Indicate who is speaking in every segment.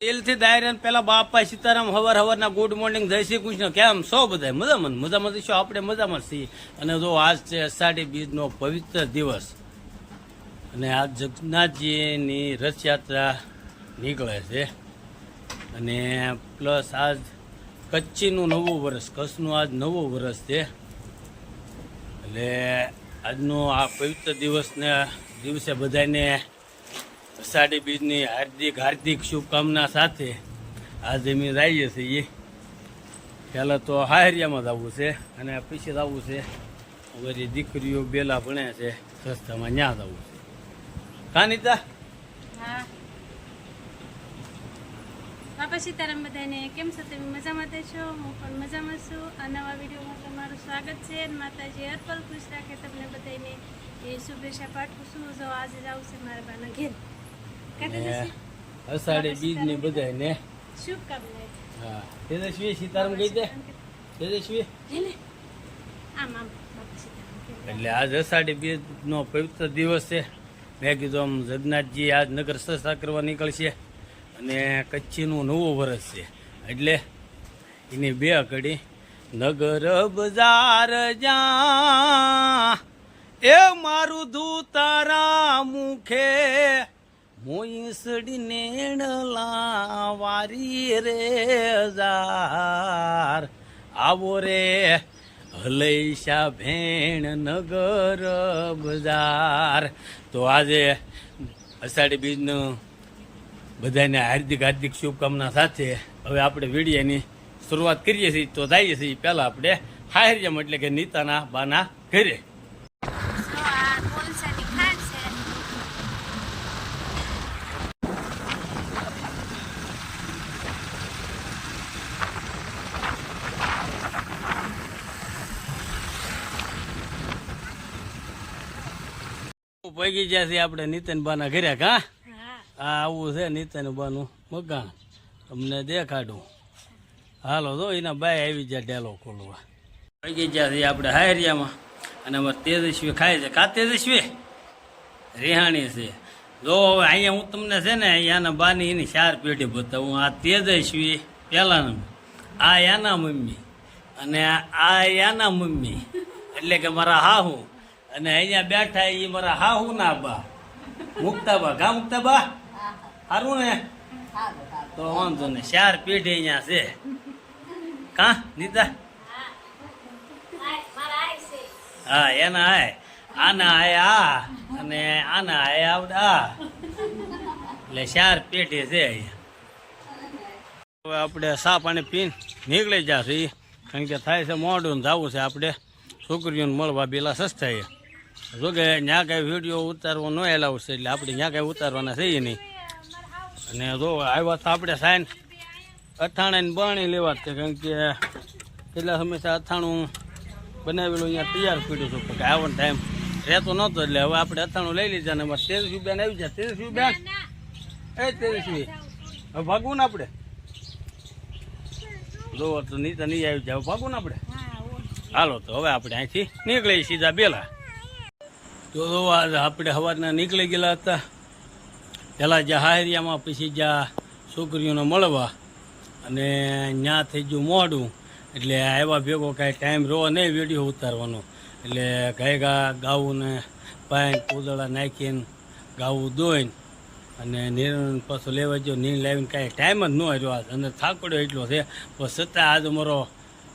Speaker 1: તેલથી દાયરા પેલા બાપા સીતારામ હવાર હવારના ગુડ મોર્નિંગ જય શ્રી કૃષ્ણ. કેમ? સો બધા મજામાં? મજામાં છો? આપણે મજામાં છીએ. અને જો આજ છે અષાઢી બીજનો પવિત્ર દિવસ. અને આ જગન્નાથજીની રથયાત્રા નીકળે છે. અને પ્લસ આજ કચ્છીનું નવું વર્ષ, કચ્છનું આજ નવું વર્ષ છે. એટલે આજનો આ પવિત્ર દિવસને દિવસે બધાને અષાઢી બીજની હાર્દિક હાર્દિક શુભકામના સાથે આજે અમે જઈએ છીએ. પહેલાં તો હાહરિયામાં જવું છે અને પછી જવું છે. વળી દીકરીઓ બેલા ભણે છે સસ્તામાં ત્યાં જવું છે. કાનિતા
Speaker 2: બાપા સીતારામ બધાને કેમ છો તમે? મજામાં છો? હું પણ મજામાં છું. આ નવા વિડીયોમાં તમારું સ્વાગત છે માતાજી અર્પલ ખુશ રાખે તમને બધાને એ શુભેચ્છા પાઠવું છું. જો આજે જાઉં છે મારા બાના ઘેર. કહેતા
Speaker 1: ને
Speaker 2: બધા
Speaker 1: અષાઢી
Speaker 2: શુભકામનાઓ
Speaker 1: હા તેજસ્વી સીતારામ કહી દે. તેજસ્વી? એટલે આજ અષાઢી બીજનો પવિત્ર દિવસ છે. મેં કીધું આમ જગન્નાથજી આજ નગર સસ્તા કરવા નીકળશે અને કચ્છીનું નવું વર્ષ છે. એટલે એની બે કડી નગર બજાર જા એ મારું દૂતારા મુખે મોઈસડી નેણલા વારી રે જાર. આવો રે હલૈશા ભેણ નગર બજાર. તો આજે અષાઢી બીજનું બધાને હાર્દિક હાર્દિક શુભકામના સાથે હવે આપણે વીડિયાની શરૂઆત કરીએ છીએ તો જઈએ છીએ પહેલાં આપણે હાહરિયમ એટલે કે નીતાના બાના ઘરે
Speaker 2: જો આ કોલસાની ખાંડ છે
Speaker 1: પૈકી જ્યાં છે આપણે નીતન બાના ઘરે કા?
Speaker 2: હા.
Speaker 1: આ આવું છે નીતન બાનું મકાન. તમને દેખાડું. હાલો તો એના બાય આવી જાય ડેલો ખોલવા. પૈકી જ્યાં છે આપણે હાયરિયામાં અને અમારે તેજસ્વી ખાય છે. કા તેજસ્વી? રિહાણી છે. જો હવે અહીંયા હું તમને છે ને અહીંયાના બાની એની ચાર પેઢી બતાવું. આ તેજસ્વી પહેલા આ યાના મમ્મી. અને આ યાના મમ્મી. એટલે કે મારા હાહુ. અને અહીંયા બેઠા એ મારા હાહુ ના બા. મુક્તાબા. ગા મુક્તાબા? સારું ને? તો વાંધો ને ચાર પેઢી અહીંયા છે. કા? નીતા? હા, એના આય. આના આય આ અને આના આય આવડે. આ એટલે ચાર પેઢી છે અહીંયા. હવે આપણે સા પાણી પીને નીકળી જશે. કારણ કે થાય છે મોડું ને જવું છે આપણે. છોકરીઓને મળવા બેલા સસ્તા જો કે ત્યાં કાંઈ વીડિયો ઉતારવો ન એલાવ છે એટલે આપણે ત્યાં કાંઈ ઉતારવાના છીએ નહીં. અને જો આવ્યા તો આપણે સાઈન અઠાણા ને બાણી લેવા છે કારણ કે કેટલા હંમેશા અથાણું બનાવેલું અહીંયા તૈયાર પીડ્યું છું. કે આવવાનો ટાઈમ રહેતો નહોતો એટલે હવે આપણે અથાણું લઈ લીધા ને અમારે તેજસ્વી બેન આવી જાય તેજસ્વી રૂપિયા એ તેજસ્વી હવે ભાગવું ને આપણે? જો તો નીતા નહીં આવી જાય ભાગવું ને આપણે? હાલો તો હવે આપણે અહીંથી નીકળીએ સીધા બેલા. તો આજ આપણે સવારના નીકળી ગયેલા હતા. પહેલાં જ્યાં હાહરિયામાં પછી જ્યાં છોકરીઓને મળવા. અને ત્યાં થઈ ગયું મોડું. એટલે આવ્યા ભેગો કાંઈ ટાઈમ રહો નહીં વીડિયો ઉતારવાનો. એટલે ગાય ગા ગાવું ને પાણી કૂદળા નાખીને ગાવું દોઈને અને નીરણ પાછું લેવા જો નીણ લાવીને કાંઈ ટાઈમ જ ન રહ્યો. આજ અને થાકડ્યો એટલો છે. પણ છતાં આજ અમારો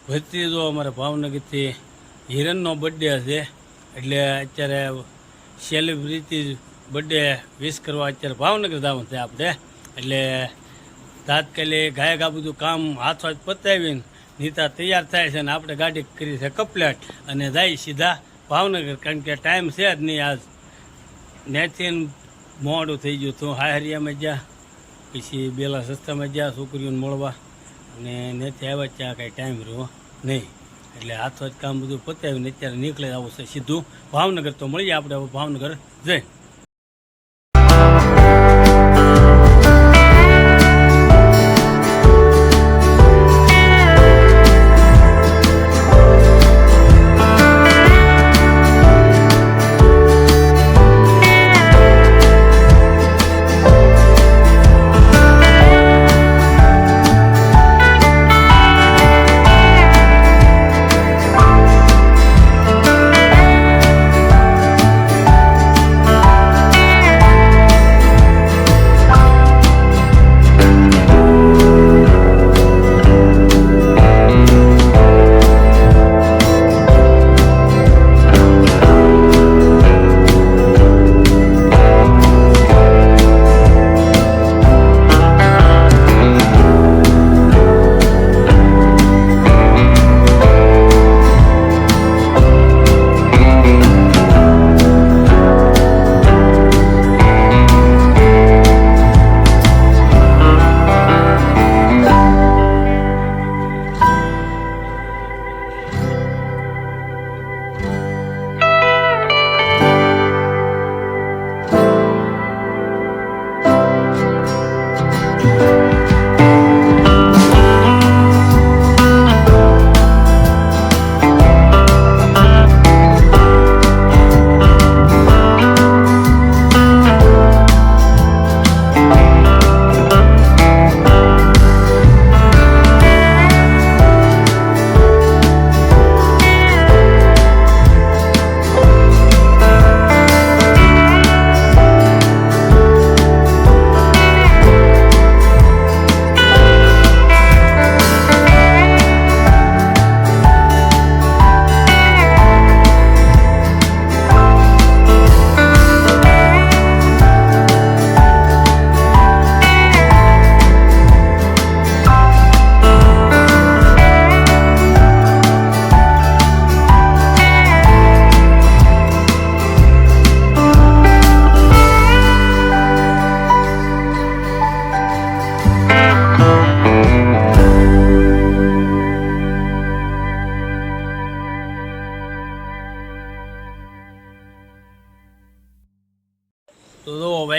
Speaker 1: ભત્રીજો અમારે ભાવનગરથી હિરણનો બર્થડે છે. એટલે અત્યારે સેલિબ્રિટી બર્થડે વિશ કરવા અત્યારે ભાવનગર જવાનું છે આપણે. એટલે તાત્કાલિક ગાયક આ બધું કામ હાથ હાથ પતાવીને નીતા તૈયાર થાય છે અને આપણે ગાડી કરી છે કપલેટ. અને જાય સીધા ભાવનગર, કારણ કે ટાઈમ છે જ નહીં આજ. નેથી મોડું થઈ ગયું હતું. હાહરિયામાં જ્યાં, પછી બેલા સસ્તામાં જ્યાં છોકરીઓને મળવા. અને નેથી આવ્યા ત્યાં કાંઈ ટાઈમ રહ્યો નહીં. એટલે હાથ કામ બધું પતાવીને અત્યારે નીકળે આવું છે સીધું. ભાવનગર તો મળીએ આપણે ભાવનગર જઈ.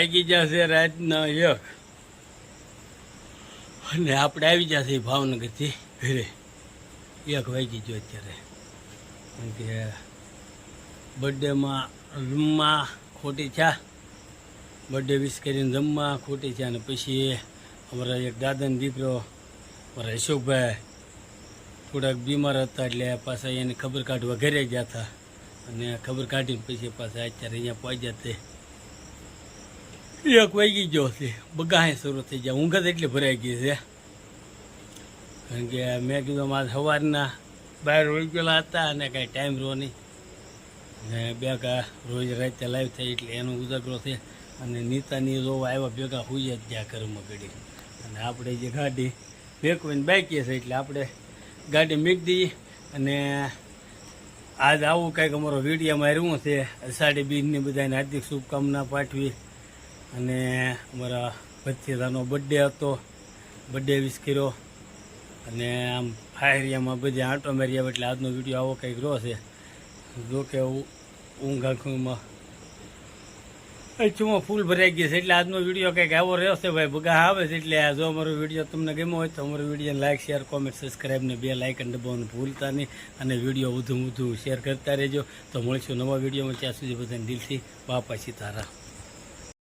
Speaker 1: વાગી જશે રાતના એક અને આપણે આવી જશે ભાવનગરથી ઘરે. એક વાગી ગયો અત્યારે. કારણ કે બર્થડેમાં રૂમમાં ખોટી છે બર્થડે વિશ કરીને જમવા ખોટી છે અને પછી અમારા એક દાદાનો દીકરો મારા અશોકભાઈ, થોડાક બીમાર હતા એટલે પાછા એને ખબર કાઢવા ઘરે ગયા હતા. અને ખબર કાઢીને પછી પાછા અત્યારે અહીંયા પહોંચ્યા તે. એક વાગી ગયો છે. બગાહે શરૂ થઈ જાય ઊંઘ જ એટલી ભરાઈ ગઈ છે. કારણ કે મેં કીધું મારે સવારના બહાર રોજ ગયેલા હતા અને કાંઈ ટાઈમ રહ્યો નહીં. ને કા રોજ રાતે લાઈવ થાય એટલે એનો ઉજાગરો છે. અને નીતાની રોવા આવ્યા ભેગા હોઈએ જ ત્યાં ઘરમાં ગાડી અને આપણે જે ગાડી ભેકવીને બાકી છે એટલે આપણે ગાડી મૂકી દઈએ. અને આજ આવું કંઈક અમારો વિડીયોમાં રહ્યું છે. સાડી બીજની બધાને હાર્દિક શુભકામના પાઠવી. અને અમારા ભત્રીજાનો બર્થડે હતો. બર્થડે વિશ કર્યો. અને આમ ફાયરિયામાં બધે આંટો માર્યા એટલે આજનો વીડિયો આવો કંઈક રહ્યો છે. જો કે ઊંઘ આંખમાં અચુમાં ફૂલ ભરાઈ ગઈ છે એટલે આજનો વીડિયો કંઈક આવો રહ્યો છે ભાઈ. બગા આવે છે એટલે જો અમારો વીડિયો તમને ગમ્યો હોય તો અમારો video like share comment subscribe ને બે લાઇક અને દબાવવાનું ભૂલતા નહીં. અને વીડિયો વધુ વધુ શેર કરતા રહેજો. તો મળીશું નવા વિડીયોમાં. ત્યાં સુધી બધાને દિલથી બાપા સીતારામ.